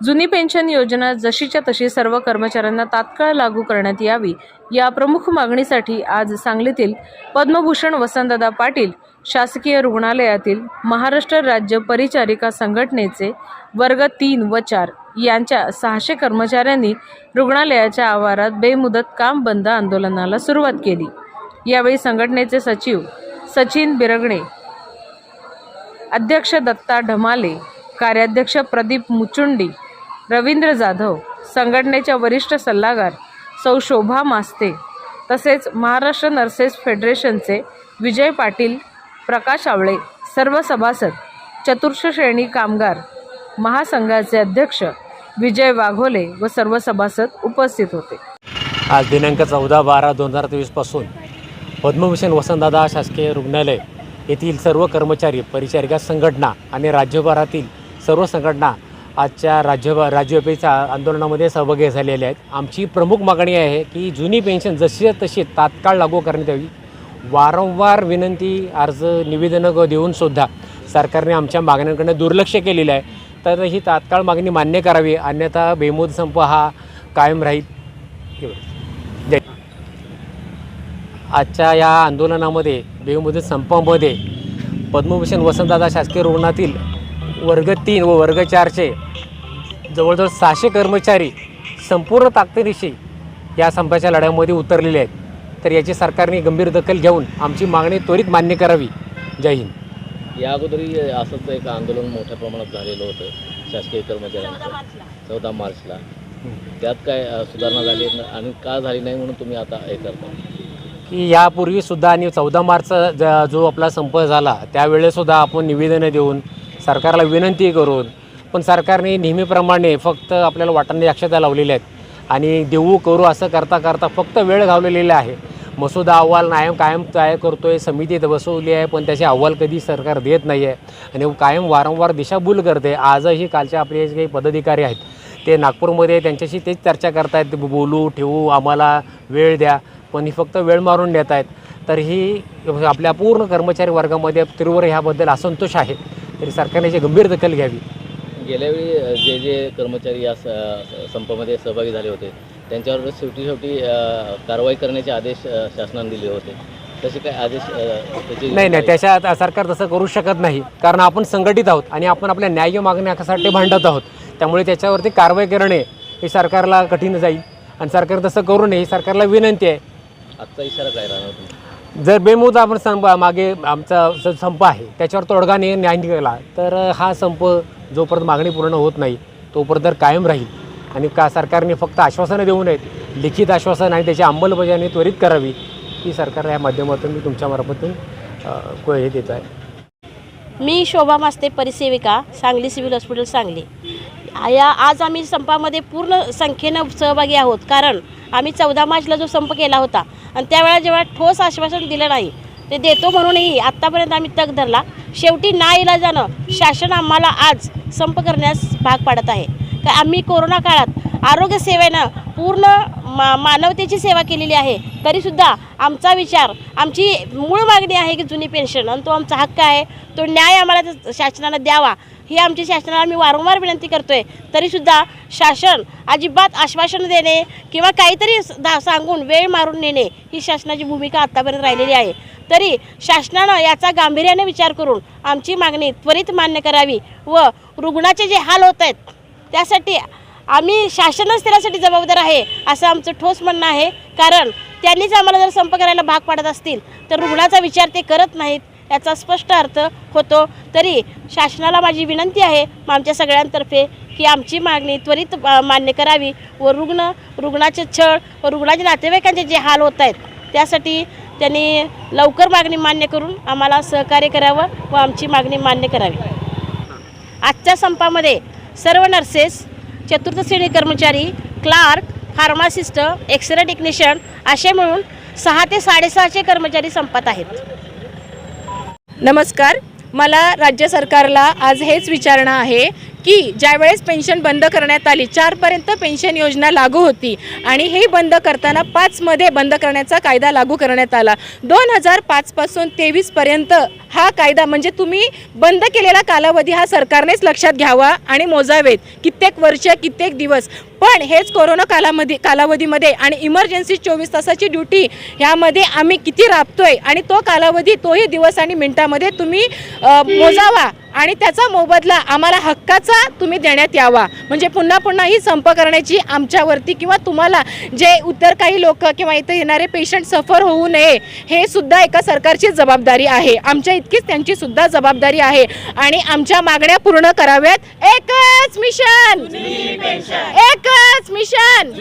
जुनी पेन्शन योजना जशीच्या तशी सर्व कर्मचाऱ्यांना तात्काळ लागू करण्यात यावी या प्रमुख मागणीसाठी आज सांगलीतील पद्मभूषण वसंतदादा पाटील शासकीय रुग्णालयातील महाराष्ट्र राज्य परिचारिका संघटनेचे वर्ग तीन व चार यांच्या सहाशे कर्मचाऱ्यांनी रुग्णालयाच्या आवारात बेमुदत काम बंद आंदोलनाला सुरुवात केली. यावेळी संघटनेचे सचिव सचिन बिरगणे अध्यक्ष दत्ता ढमाले कार्याध्यक्ष प्रदीप मुचुंडी रवींद्र जाधव संघटनेच्या वरिष्ठ सल्लागार सौ शोभा मास्ते तसेच महाराष्ट्र नर्सेस फेडरेशनचे विजय पाटील प्रकाश आवळे सर्व सभासद चतुर्थ श्रेणी कामगार महासंघाचे अध्यक्ष विजय वाघोले व सर्व सभासद उपस्थित होते. आज दिनांक चौदा बारा दोन हजार तेवीसपासून पद्मभूषण वसंतदादा शासकीय रुग्णालय येथील सर्व कर्मचारी परिचारिका संघटना आणि राज्यभरातील सर्व संघटना आजच्या राज्य राज्यव्यापीच्या आंदोलनामध्ये सहभागी झालेल्या आहेत. आमची प्रमुख मागणी आहे की जुनी पेन्शन जशी तशी तात्काळ लागू करण्यात यावी. वारंवार विनंती अर्ज निवेदनं देऊनसुद्धा सरकारने आमच्या मागण्यांकडे दुर्लक्ष केलेलं आहे. तर ही तात्काळ मागणी मान्य करावी. अन्यथा बेमोद संप हा कायम राहील. जय आजच्या या आंदोलनामध्ये बेमुदत संपामध्ये पद्मभूषण वसंतदादा शासकीय रुग्णातील वर्ग तीन व वर्ग चारचे जवळजवळ सहाशे कर्मचारी संपूर्ण ताकदीनिशी या संपाच्या लढ्यामध्ये उतरलेले आहेत. तर याची सरकारने गंभीर दखल घेऊन आमची मागणी त्वरित मान्य करावी. जय हिंद. या अगोदरही असंच एक आंदोलन मोठ्या प्रमाणात झालेलं होतं शासकीय कर्मचाऱ्यांचं. चौदा मार्चला. त्यात काय सुधारणा झाली आणि का झाली नाही म्हणून तुम्ही आता हे करता? की यापूर्वीसुद्धा आणि चौदा मार्च ज- जो आपला संप झाला त्यावेळेसुद्धा आपण निवेदनं देऊन सरकारला विनंती करून पण सरकारने नेहमीप्रमाणे फक्त आपल्याला वाटाणे अक्षता लावलेल्या आहेत. आणि देऊ करू असं करता करता फक्त वेळ घालवलेला आहे. मसुदा अहवाल नायम कायम तयार करतो आहे समितीत बसवली आहे पण त्याचे अहवाल कधी सरकार देत नाही आहे आणि कायम वारंवार दिशाभूल करते. आजही कालच्या आपले जे काही पदाधिकारी आहेत. ते नागपूरमध्ये त्यांच्याशी तेच चर्चा करतायत. बोलू ठेवू आम्हाला वेळ द्या पण ही फक्त वेळ मारून नेत आहेत तर ही आपल्या पूर्ण कर्मचारी वर्गामध्ये तीव्र ह्याबद्दल असंतोष आहे. तरी सरकारने याची गंभीर दखल घ्यावी. गेल्यावेळी जे जे कर्मचारी या स- संपामध्ये सहभागी झाले होते त्यांच्यावर शेवटी शेवटी कारवाई करण्याचे आदेश शासनाने दिले होते. तसे काय आदेश नाही नाही त्याच्यात सरकार तसं करू शकत नाही. कारण आपण संघटित आहोत आणि आपण आपल्या न्याय्य मागण्यासाठी भांडत आहोत त्यामुळे त्याच्यावरती कारवाई करणे हे सरकारला कठीण जाईल. आणि सरकार तसं करू नये ही सरकारला विनंती आहे. आजचा इशारा काय राहणार जर बेमुद आपण संप मागे आमचा संप आहे त्याच्यावर तोडगा ने न्याय निघाला तर हा संप जोपर्यंत मागणी पूर्ण होत नाही तोपर्यंत तर कायम राहील. आणि का सरकारने फक्त आश्वासनं देऊ नयेत लिखित आश्वासन आणि त्याची अंमलबजावणी त्वरित करावी ही सरकार या माध्यमातून मी तुमच्या मार्फतून को- हे देत आहे मी शोभा मास्ते परिसेविका सांगली सिव्हिल हॉस्पिटल सांगली. या आज आम्ही संपामध्ये पूर्ण संख्येनं सहभागी आहोत कारण आम्ही चौदा मार्चला जो संप केला होता आणि त्यावेळेला जेव्हा ठोस आश्वासन दिलं नाही ते देतो म्हणूनही आत्तापर्यंत आम्ही तग धरला. शेवटी ना इलाजानं शासन आम्हाला आज संप करण्यास भाग पाडत आहे. का आम्ही कोरोना काळात आरोग्य सेवेनं पूर्ण मा मानवतेची सेवा केलेली आहे. तरीसुद्धा आमचा विचार आमची मूळ मागणी आहे की जुनी पेन्शन. आणि तो आमचा हक्क आहे. तो न्याय आम्हाला त्या शासनानं द्यावा. ही आमची शासनाला मी वारंवार विनंती करतो आहे तरीसुद्धा शासन अजिबात आश्वासन देणे किंवा काहीतरी दा सांगून वेळ मारून नेणे ही शासनाची भूमिका आत्तापर्यंत राहिलेली आहे. तरी शासनानं याचा गांभीर्याने विचार करून आमची मागणी त्वरित मान्य करावी व रुग्णाचे जे हाल होत आहेत त्यासाठी आम्ही शासनच त्यासाठी जबाबदार आहे असं आमचं ठोस म्हणणं आहे. कारण त्यांनीच आम्हाला जर संप करायला भाग पाडत असतील तर रुग्णाचा विचार ते करत नाहीत याचा स्पष्ट अर्थ होतो. तरी शासनाला माझी विनंती आहे आमच्या सगळ्यांतर्फे की आमची मागणी त्वरित मान्य करावी व रुग्ण रुग्णाचे छळ व रुग्णाचे नातेवाईकांचे जे हाल होत आहेत त्यासाठी त्यांनी लवकर मागणी मान्य करून आम्हाला सहकार्य करावं व आमची मागणी मान्य करावी. आजच्या संपामध्ये सर्व नर्सेस चतुर्थ श्रेणी कर्मचारी क्लार्क फार्मासिस्ट एक्सरे टेक्निशियन असे मिळून सहा ते साडेसहाचे कर्मचारी संपत आहेत. नमस्कार. मला राज्य सरकारला आज हेच विचारणं आहे की ज्यावेळेस पेन्शन बंद करण्यात आली चारपर्यंत पेन्शन योजना लागू होती आणि हे बंद करताना पाचमध्ये बंद करण्याचा कायदा लागू करण्यात आला. दोन हजार पाचपासून तेवीसपर्यंत हा कायदा म्हणजे तुम्ही बंद केलेला कालावधी हा सरकारनेच लक्षात घ्यावा आणि मोजावेत. कित्येक वर्ष कित्येक दिवस. पण हेच कोरोना कालामध्ये कालावधीमध्ये आणि इमर्जन्सी चोवीस तासाची ड्युटी ह्यामध्ये आम्ही किती राबतोय आणि तो कालावधी तोही दिवस आणि मिनिटामध्ये तुम्ही मोजावा. आणि त्याचा मोबदला आम्हाला हक्काचा तुम्ही देण्यात यावा. म्हणजे पुन्हा पुन्हा ही संप करण्याची आमच्यावरती किंवा तुम्हाला जे उत्तर काही लोक किंवा इथं येणारे पेशंट सफर होऊ नये हे सुद्धा एका सरकारची जबाबदारी आहे. आमच्या इतकीच त्यांची सुद्धा जबाबदारी आहे. आणि आमच्या मागण्या पूर्ण कराव्यात. एकच मिशन एकच मिशन